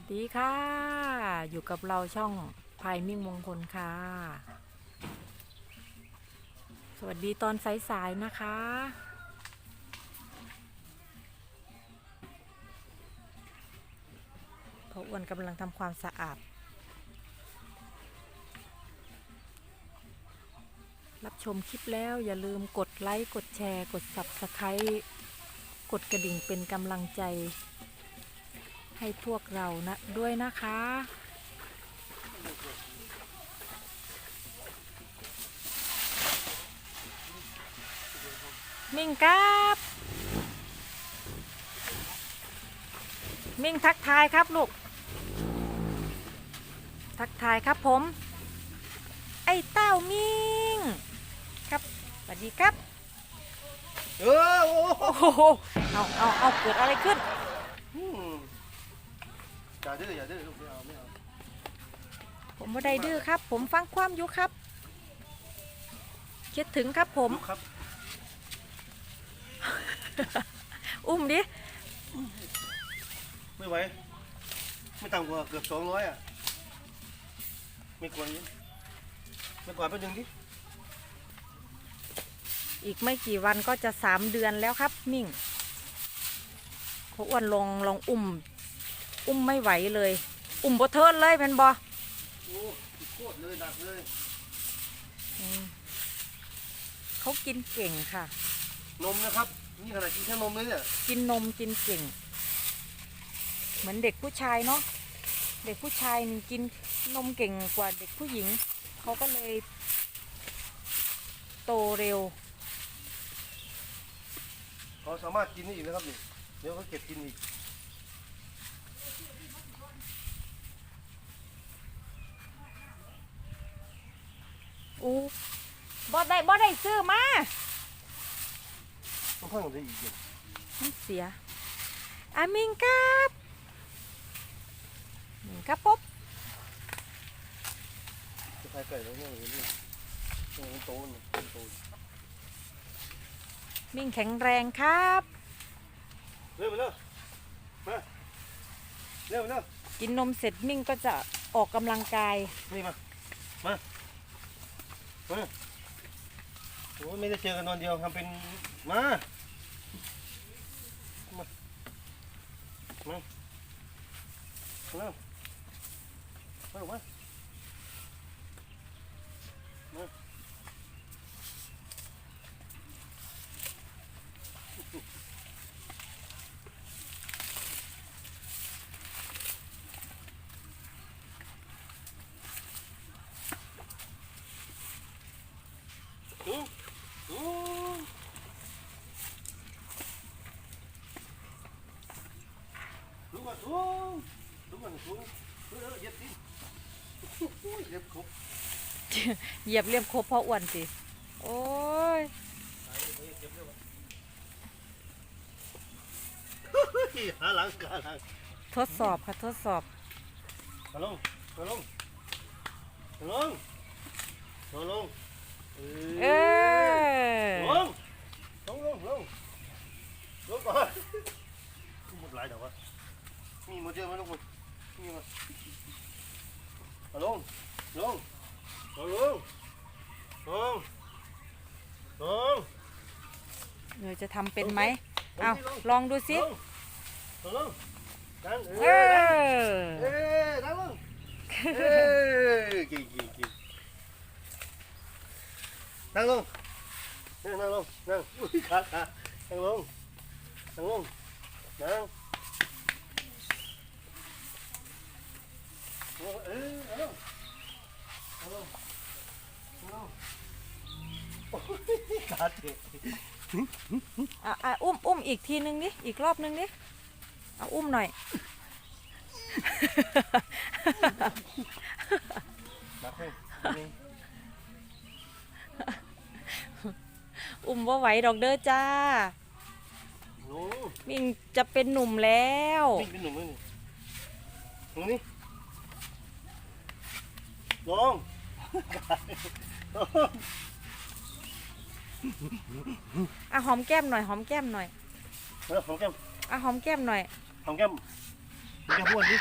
สดีค่ะ อยู่กับเราช่องภายมิ่งมงคลค่ะ สวัสดีตอนสายๆนะคะพราะอ้วนกำลังทำความสะอาด รับชมคลิปแล้วอย่าลืมกดไลค์ กดแชร์ กด Subscribe กดกระดิ่งเป็นกำลังใจ ให้พวกเรานะด้วยนะคะ มิ่งครับ มิ่งทักทายครับลูก ทักทายครับผม ไอ้เต้ามิ่ง ครับสวัสดีครับเออโอ้โหโอ้โหเอาเอาเอาเกิดอะไรขึ้น อืมอย่าดื้ออย่าดื้อลูกไม่เอาไม่เอาผมบ่ได้ดื้อครับ ผมฟังความอยู่ครับคิดถึงครับผม ลูกครับอุ้มดิ ไม่ไหวไม่ต่ำกว่าเกือบสองร้อยอะไม่กวนนี้ไม่กวาดไปหนึ่งดิอีกไม่กี่วันก็จะสามเดือนแล้วครับ มิ่งเขาอ้วนลงลองอุ้ม อุ้มไม่ไหวเลย อุ้มบ่เทินเลยเป็นบอโอ้โคตรเลยหนักเลยมเขากินเก่งค่ะ นมนะครับ นี่ขนาดกินแค่นมเลยเนี่ยกินนมกินเก่ง เหมือนเด็กผู้ชายเนาะเด็กผู้ชายนี่กินนมเก่งกว่าเด็กผู้หญิง เขาก็เลย โตเร็วเขาสามารถกินได้อีกนะครับนี่เดี๋ยวเขาเก็บกินอีก อู้บ่ได้บ่ได้ซื้อมาต้องข้างได้อีกเดี๋ยวมันเสียอามิงครับมิงครับปุ๊บจะทายไก่แล้วเนี่ยเห็นไหมโอ้โหโตนะโตนะมิงแข็งแรงครับ เร็วมาเร็วมาเร็วมาเร็วกินนมเสร็จมิงก็จะออกกำลังกาย นี่มา มา มาโอ้ยไม่ได้เจอกันนอนเดียวทำเป็นมา มา มามาเร็วมาลูกมามาอืมอืมลุกมาสูงลุกมา สูงเออเหยียบดิโอ้ยเหยียบครบเหยียบเรียบครบเพราะอ้วนสิ โอ้ยหาหลังหาหลังทดสอบค่ะทดสอบมาลงมาลงมาลงมาลงเอเอออลงลงลงลงลงก่อนหมดหลายเดี๋ยววะมีหมดเยอะไหมลูก มีมามาลงลงลงลงลงลงเดี๋ยวจะทำเป็นไหมลงเอาลงลองดูสิลงลงลงนั่งเอเอออเอ้ยนั่งลงเอ้ยกี่กี่กี่นั่งลงนั่งนั่งลงนั่งอุ้ยขาขานั่งลงนั่งลงนั่ง เออนั่งลงนั่งลงนั่งลงโอ้ยขาเจ็บอะอะอุ้มอุ้มอีกทีนึงดิอีกรอบนึงดิเอาอุ้มหน่อยนักให้นี่อุ้มว่าไหวดอกเด้อจ้ามิงจะเป็นหนุ่มแล้ว นี่เป็นหนุ่มมนี่หนูนี่ ลงลงอะหอมแก้มหน่อยหอมแก้มหน่อยแล้วหอมแก้มอะหอมแก้มหน่อยหอมแก้มหอมแก้มพูดดิ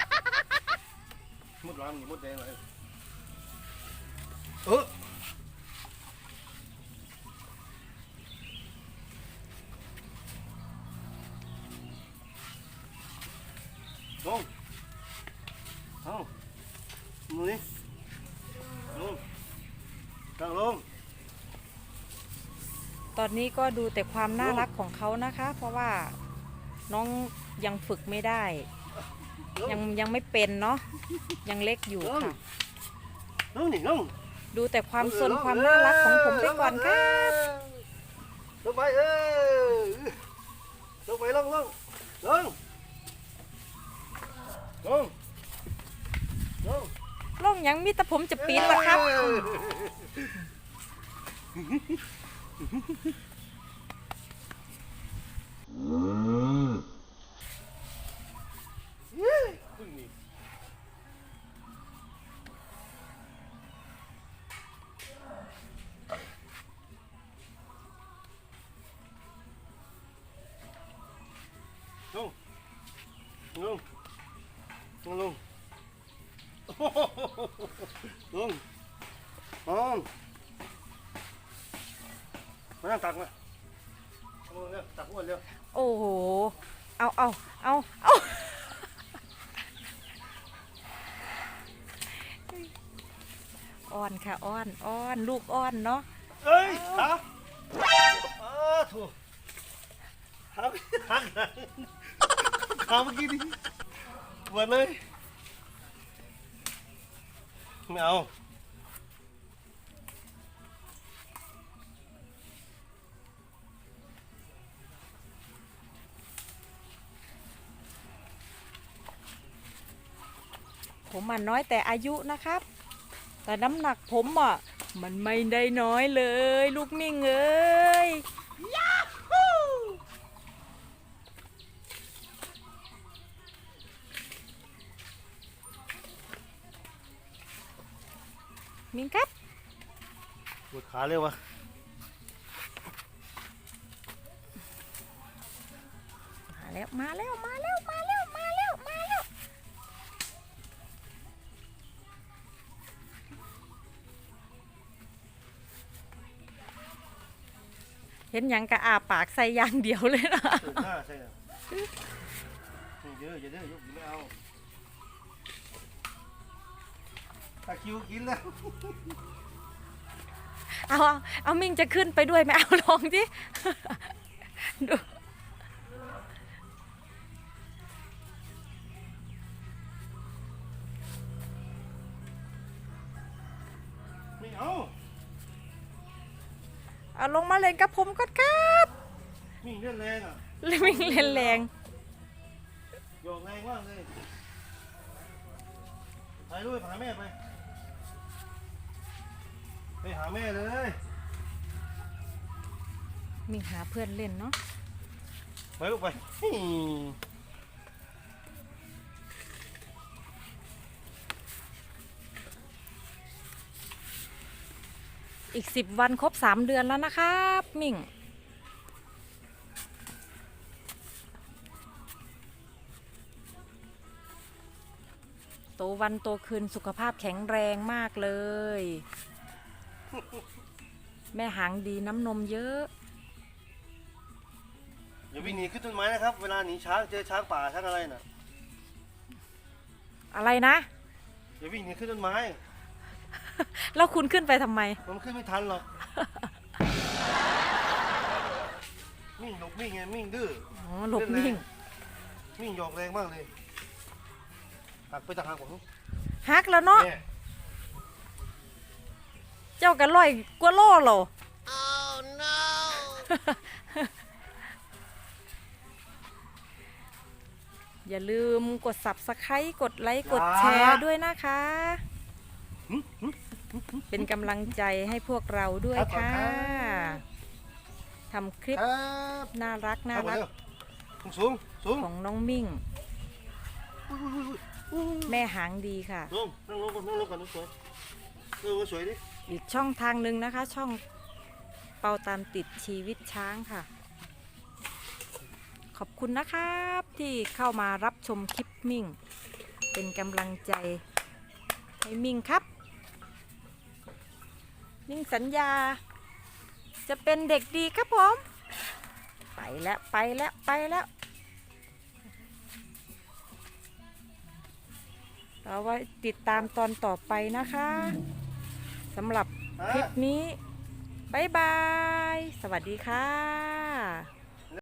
มุดร้านมีมุดแดงเลยเออ ตอนนี้ก็ดูแต่ความน่ารักของเขานะคะ เพราะว่าน้องยังฝึกไม่ได้ลงยังยังไม่เป็นเนาะยังเล็กอยู่ค่ะลงนี่ลงดูแต่ความสนความน่ารักของผมไปก่อนครับลงไปเออลงไปลงลงลงลงลงล่องยังมีแต่ผมจะปีนวะครับเฮ้ยพึ่งนี่ ลงลงลงลง มานั่งตักมาเอามาเร็วตักอ้วนเร็วโอ้โห เอาเอาเอาเอาอ้อนค่ะอ้อนอ้อนลูกอ้อนเนาะ เอ้ยขาเออถูกขาขาขาเมื่อกี้นี่ปวดเลยไม่เอา ผมมันน้อยแต่อายุนะครับ แต่น้ำหนักผมอะมันไม่ได้น้อยเลย ลูกมิ่งเอ้ยมิงครับปวดขาเลยวะมาแล้ว มาแล้ว มาแล้วมาแล้ว เห็นหยังกะอาปากใส่อย่างเดียวเลยนะตื่นหน้าใช่ไหมนี่เยอะอย่าเด้อยกไม่เอาตาคิวกินแล้วเอาเอาเอามิงจะขึ้นไปด้วยไหมเอาลองดิดูไม่เอา เอาลงมาเล่นกับผมก็ครับมิ่งเล่นแรงอะมิงเล่นแรงโยกแรงมากเลยไปด้วยไปหาแม่ไป ไปหาแม่เลยมิงหาเพื่อนเล่นเนาะไปลูกไป อีกสิบวันครบสามเดือนแล้วนะครับมิงโตวันโตคืนสุขภาพแข็งแรงมากเลย แม่หางดีน้ำนมเยอะ อย่าวิ่งหนีขึ้นต้นไม้นะครับ เวลาหนีช้างเจอช้างป่าช้างอะไรน่ะอะไรนะ อย่าวิ่งหนีขึ้นต้นไม้ แล้วคุณขึ้นไปทำไม มันขึ้นไม่ทันหรอก มิ่งหลบมิ่งไงมิ่งดื้อ อ๋อ หลบมิ่ง มิ่งหยอกแรงมากเลยหักไปต่างหากผมฮักแล้วเนาะแม่เจ้ากันลอยกว่าโลเหรอ อย่าลืมกด subscribe กดไลค์ กดแชร์ด้วยนะคะ เป็นกำลังใจให้พวกเราด้วยค่ะทำคลิปครับน่ารักน่าครับรักเร็วสูงสูงของน้องมิ่งอุ้ยอุ้ยอุ้ยอุ้ยแม่หางดีค่ะ ลงนั่งลงก่อนนั่งลงก่อนนั่งสวยเออสวยดิอีกช่องทางหนึ่งนะคะ ช่องเป่าตามติดชีวิตช้างค่ะ ขอบคุณนะครับที่เข้ามารับชมคลิปมิ่ง เป็นกำลังใจให้มิงครับ นิ่งสัญญา จะเป็นเด็กดีครับผม ไปแล้วไปแล้วไปแล้วเราไว้ติดตามตอนต่อไปนะคะสำหรับคลิปนี้บ๊ายบาย สวัสดีค่ะ